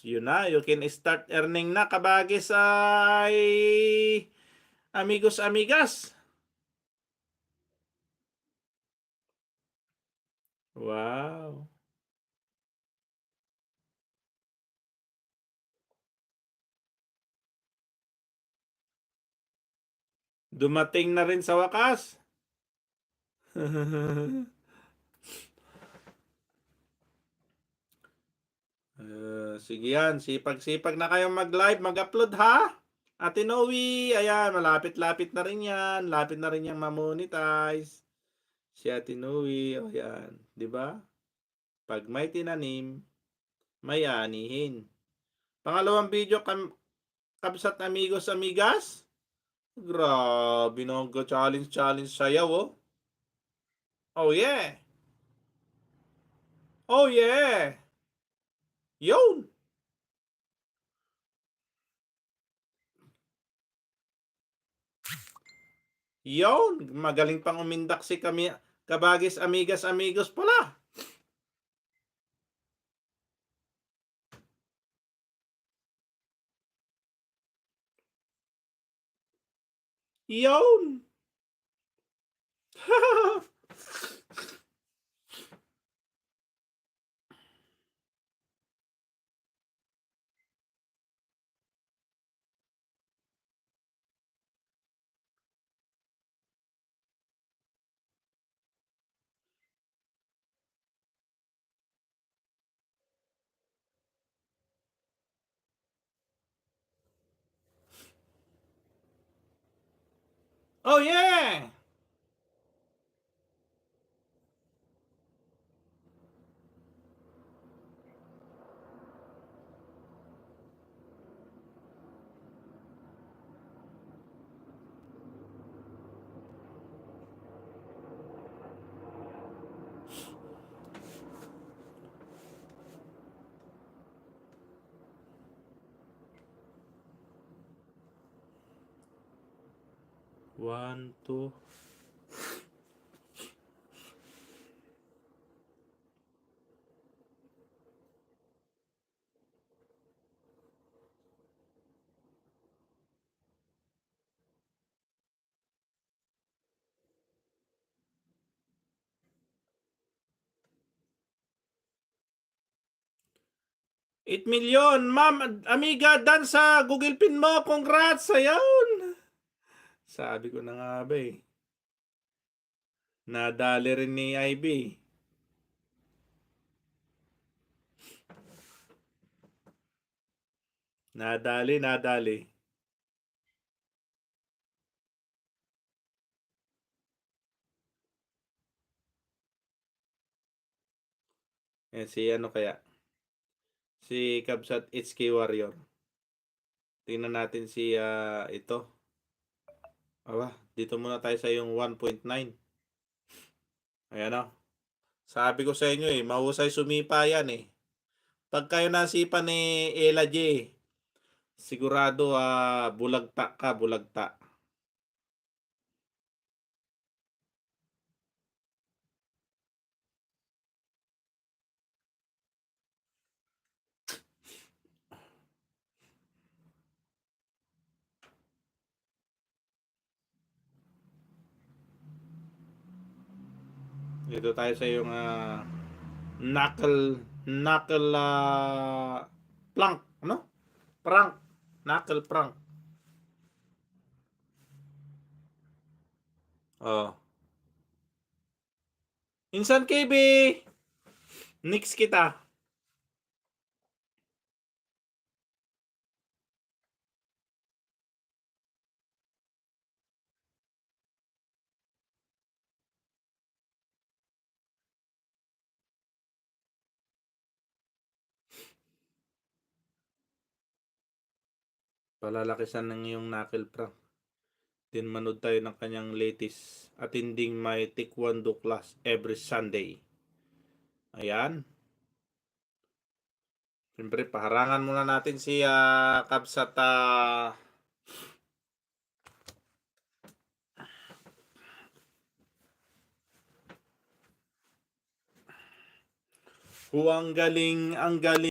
Yun na, you can start earning na kabagis ay amigos amigas. Wow. Dumating na rin sa wakas. Eh, sige yan, sipag-sipag na kayong mag-live, mag-upload ha. Ate Noe, ayan, malapit-lapit na rin yan. Lapit na rin yung mamonetize. Si Ate Noe, o yan, di ba? Pag may tinanim, may anihin. Pangalawang video, kam kabsat amigos amigas. Grabe no, challenge challenge sayaw oh. Oh yeah. Oh yeah. Yun! Yun! Magaling pang umindak si kami, kabagis amigas amigos pala. Yun! Oh yeah! One, two. Eight million, ma'am, amiga, dan sa Google Pin mo. Congrats, ayun. Sabi ko na nga ba eh. Nadali rin ni IB. Nadali, nadali. Eh, si ano kaya? Si Kabsat HK Warrior. Tingnan natin si ah, ito. Aba, dito muna tayo sa yung 1.9. Ayan o. Sabi ko sa inyo eh, mahusay sumipa yan eh. Pag kayo nasipa ni Ella J, sigurado ah, bulagta ka, bulagta. Dito tayo sa yung ah, knuckle knuckle ah, plank, ano? Prank. Knuckle prank. Oh. Insan KB. Nix kita. Palalakisan ng iyong knuckle prank. Din manood tayo ng kanyang latest attending my taekwondo class every Sunday. Ayan. Siyempre, paharangan muna natin si uh, ah, Kung ang galing, ang galing